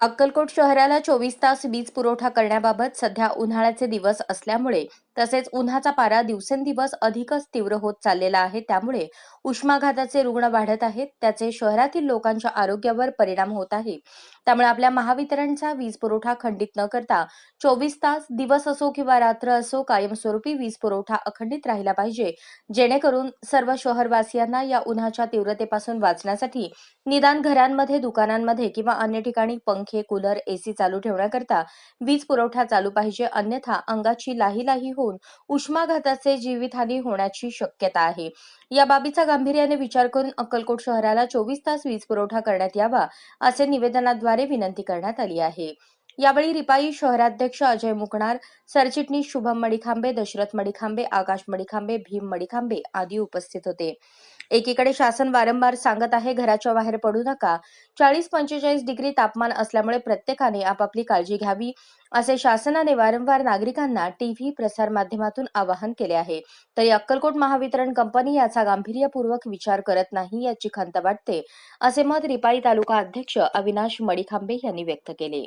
अक्कलकोट शहराला चोवीस तास वीज पुरवठा करण्याबाबत सध्या उन्हाळ्याचे दिवस असल्यामुळे तसेच उन्हाचा पारा दिवसेंदिवस अधिकच तीव्र होत चाललेला आहे. त्यामुळे उष्माघाताचे रुग्ण वाढत आहेत. त्याचे शहरातील लोकांच्या आरोग्यावर परिणाम होत आहे. त्यामुळे आपल्या महावितरणचा वीज पुरवठा खंडित न करता चोवीस तास दिवस असो किंवा रात्र असो कायमस्वरूपी वीज पुरवठा अखंडित राहिला पाहिजे. जेणेकरून सर्व शहरवासियांना या उन्हाच्या तीव्रतेपासून वाचण्यासाठी निदान घरांमध्ये दुकानांमध्ये किंवा अन्य ठिकाणी पंखे कूलर एसी चालू ठेवण्याकरता वीज पुरवठा चालू पाहिजे. अन्यथा अंगाची लाही लाही होऊन उष्माघाताचे जीवितहानी होण्याची शक्यता आहे. या बाबीचा गांभीर्याने विचार करून अक्कलकोट शहराला चोवीस तास वीज पुरवठा करण्यात यावा असे निवेदनाद्वारे विनंती करण्यात आली आहे. यावेळी रिपाई शहराध्यक्ष अजय मुकणार सरचिटणीस शुभम मडिखांबे दशरथ मडिखांबे आकाश मडिखांबे भीम मडिखांबे आदी उपस्थित होते. एकीकडे शासन वारंवार सांगत आहे घराच्या बाहेर पडू नका. चाळीस पंचेचाळीस डिग्री तापमान असल्यामुळे प्रत्येकाने आपापली काळजी घ्यावी असे शासनाने वारंवार नागरिकांना टीव्ही प्रसार माध्यमातून आवाहन केले आहे. तरी अक्कलकोट महावितरण कंपनी याचा गांभीर्यपूर्वक विचार करत नाही याची खंत वाटते असे मत रिपाई तालुका अध्यक्ष अविनाश मडिखांबे यांनी व्यक्त केले.